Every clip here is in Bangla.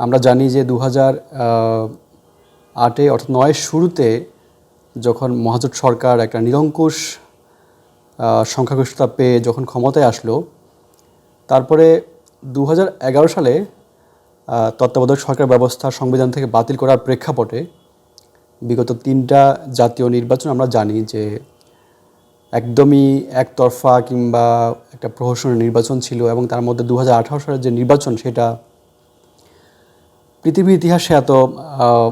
আমরা জানি যে দু হাজার আটে অর্থাৎ নয়ের শুরুতে যখন মহাজোট সরকার একটা নিরঙ্কুশ সংখ্যাগরিষ্ঠতা পেয়ে যখন ক্ষমতায় আসলো, তারপরে দু সালে তত্ত্বাবধায়ক সরকার ব্যবস্থা সংবিধান থেকে বাতিল করার প্রেক্ষাপটে বিগত তিনটা জাতীয় নির্বাচন আমরা জানি যে একদমই একতরফা কিংবা একটা প্রহসনের নির্বাচন ছিল এবং তার মধ্যে দু হাজার আঠারো সালের যে নির্বাচন সেটা পৃথিবীর ইতিহাসে এত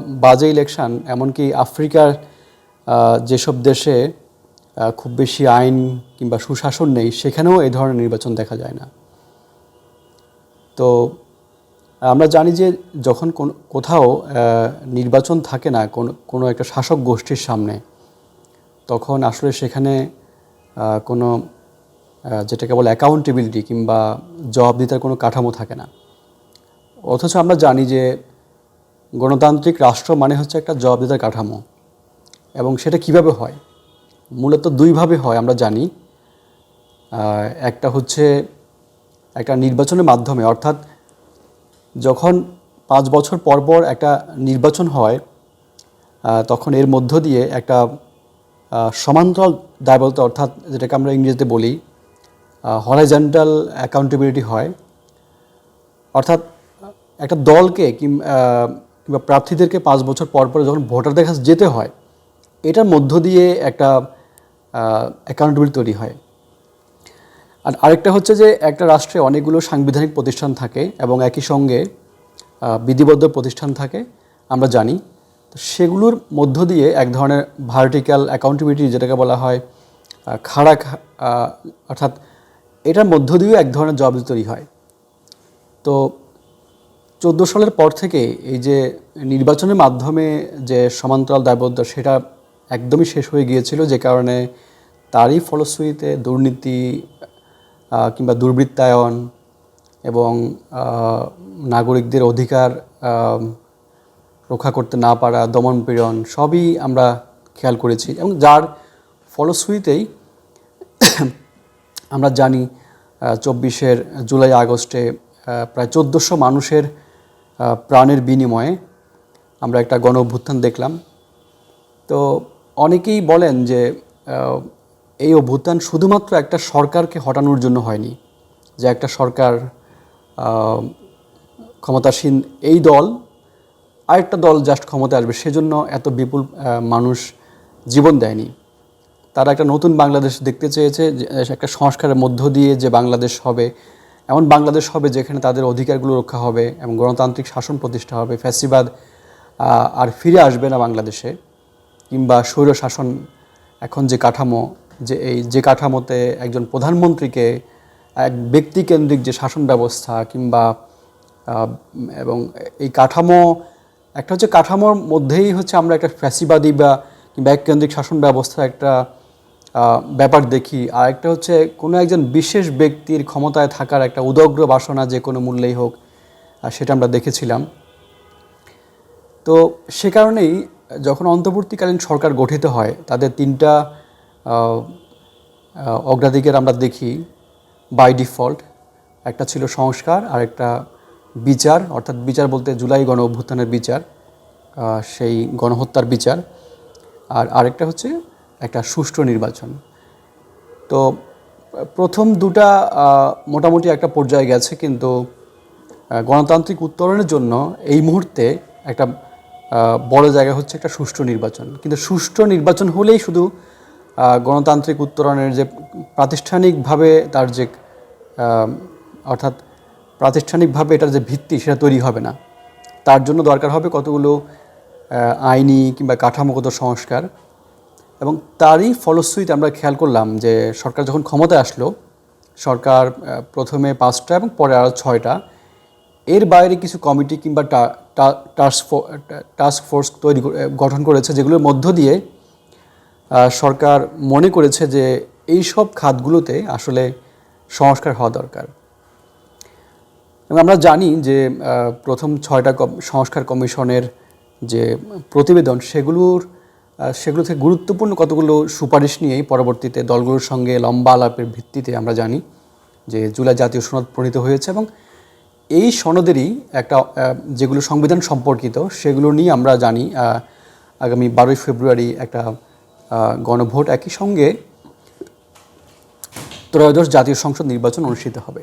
বাজে ইলেকশন এমনকি আফ্রিকার যেসব দেশে খুব বেশি আইন কিংবা সুশাসন নেই, সেখানেও এই ধরনের নির্বাচন দেখা যায় না। তো, আমরা জানি যে যখন কোন- কোথাও নির্বাচন থাকে না, কোনো কোনো একটা শাসক গোষ্ঠীর সামনে, তখন আসলে সেখানে কোনো যেটাকে বলে অ্যাকাউন্টেবিলিটি কিংবা জবাবদিহিতার কোনো কাঠামো থাকে না। অথচ আমরা জানি যে গণতান্ত্রিক রাষ্ট্র মানে হচ্ছে একটা জবাবদিহিতার কাঠামো। এবং সেটা কীভাবে হয়? মূলত দুইভাবে হয় আমরা জানি। একটা হচ্ছে একটা নির্বাচনের মাধ্যমে, অর্থাৎ যখন পাঁচ বছর পর পর একটা নির্বাচন হয় তখন এর মধ্য দিয়ে একটা সমান্তরাল দায়বদ্ধতা অর্থাৎ যেটাকে আমরা ইংরেজিতে বলি হরাইজেন্টাল অ্যাকাউন্টেবিলিটি হয়। অর্থাৎ একটা দলকে কিংবা প্রার্থীদেরকে পাঁচ বছর পর পর যখন ভোটারদের কাছে যেতে হয়, এটার মধ্য দিয়ে একটা অ্যাকাউন্টেবিলিটি তৈরি হয়। আর আরেকটা হচ্ছে যে একটা রাষ্ট্রে অনেকগুলো সাংবিধানিক প্রতিষ্ঠান থাকে এবং একই সঙ্গে বিধিবদ্ধ প্রতিষ্ঠান থাকে, আমরা জানি। তো সেগুলোর মধ্য দিয়ে এক ধরনের ভার্টিক্যাল অ্যাকাউন্টেবিলিটি যেটাকে বলা হয় খাড়া অর্থাৎ এটার মধ্য দিয়েও এক ধরনের জবাবদিহি তৈরি হয়। তো চোদ্দ সালের পর থেকে এই যে নির্বাচনের মাধ্যমে যে সমান্তরাল দায়বদ্ধতা, সেটা একদমই শেষ হয়ে গিয়েছিল যে কারণে তারই ফলশ্রুতিতে দুর্নীতি কিংবা দুর্বৃত্তায়ন এবং নাগরিকদের অধিকার রক্ষা করতে না পারা, দমন পীড়ন সবই আমরা খেয়াল করেছি এবং যার ফলশ্রুতিতেই আমরা জানি চব্বিশের জুলাই আগস্টে প্রায় চোদ্দোশো মানুষের প্রাণের বিনিময়ে আমরা একটা গণ অভ্যুত্থান দেখলাম। তো অনেকেই বলেন যে এই অভ্যুত্থান শুধুমাত্র একটা সরকারকে হটানোর জন্য হয়নি, যে একটা সরকার ক্ষমতাসীন এই দল, আরেকটা দল জাস্ট ক্ষমতায় আসবে, সেজন্য এত বিপুল মানুষ জীবন দেয়নি। তারা একটা নতুন বাংলাদেশ দেখতে চেয়েছে একটা সংস্কারের মধ্য দিয়ে যে বাংলাদেশ হবে এমন বাংলাদেশ হবে যেখানে তাদের অধিকারগুলো রক্ষা হবে এবং গণতান্ত্রিক শাসন প্রতিষ্ঠা হবে, ফ্যাসিবাদ আর ফিরে আসবে না বাংলাদেশে। কিংবা স্বৈর শাসন এখন যে কাঠামো, যে এই যে কাঠামোতে একজন প্রধানমন্ত্রীকে, এক ব্যক্তিকেন্দ্রিক যে শাসন ব্যবস্থা কিংবা এবং এই কাঠামো, একটা হচ্ছে কাঠামোর মধ্যেই হচ্ছে আমরা একটা ফ্যাসিবাদী বা কিংবা এককেন্দ্রিক শাসন ব্যবস্থা একটা ব্যাপার দেখি। আর একটা হচ্ছে, কোনো একজন বিশেষ ব্যক্তির ক্ষমতায় থাকার একটা উদগ্র বাসনা যে কোনো মূল্যেই হোক সেটা আমরা দেখেছিলাম। তো সে কারণেই যখন অন্তর্বর্তীকালীন সরকার গঠিত হয়, তাদের তিনটা অগ্রাধিকার আমরা দেখি বাই ডিফল্ট একটা ছিল সংস্কার, আর একটা বিচার, অর্থাৎ বিচার বলতে জুলাই গণ অভ্যুত্থানের বিচার সেই গণহত্যার বিচার। আর আরেকটা হচ্ছে একটা সুষ্ঠু নির্বাচন। তো, প্রথম দুটা মোটামুটি একটা পর্যায়ে গেছে, কিন্তু গণতান্ত্রিক উত্তরণের জন্য এই মুহূর্তে একটা বড় জায়গা হচ্ছে একটা সুষ্ঠু নির্বাচন। কিন্তু সুষ্ঠু নির্বাচন হলেই শুধু গণতান্ত্রিক উত্তরণের যে প্রাতিষ্ঠানিকভাবে তার যে অর্থাৎ প্রাতিষ্ঠানিকভাবে এটার যে ভিত্তি সেটা তৈরি হবে না। তার জন্য দরকার হবে কতগুলো আইনি কিংবা কাঠামোগত সংস্কার। এবং তারই ফলশ্রুতিতে আমরা খেয়াল করলাম যে সরকার যখন ক্ষমতায় আসলো, সরকার প্রথমে পাঁচটা এবং পরে আরও ছয়টা, এর বাইরে কিছু কমিটি কিংবা টাস্ক ফোর্স তৈরি গঠন করেছে, যেগুলোর মধ্য দিয়ে সরকার মনে করেছে যে এই সব খাতগুলোতে আসলে সংস্কার হওয়া দরকার। এবং আমরা জানি যে প্রথম ছয়টা সংস্কার কমিশনের যে প্রতিবেদন, সেগুলোর সেগুলো থেকে গুরুত্বপূর্ণ কতগুলো সুপারিশ নিয়েই পরবর্তীতে দলগুলোর সঙ্গে লম্বা আলাপের ভিত্তিতে আমরা জানি যে জুলাই জাতীয় সনদ প্রণীত হয়েছে এবং এই সনদেরই একটা যেগুলো সংবিধান সম্পর্কিত, সেগুলো নিয়ে আমরা জানি আগামী বারোই ফেব্রুয়ারি একটা গণভোট একই সঙ্গে ত্রয়োদশ জাতীয় সংসদ নির্বাচন অনুষ্ঠিত হবে।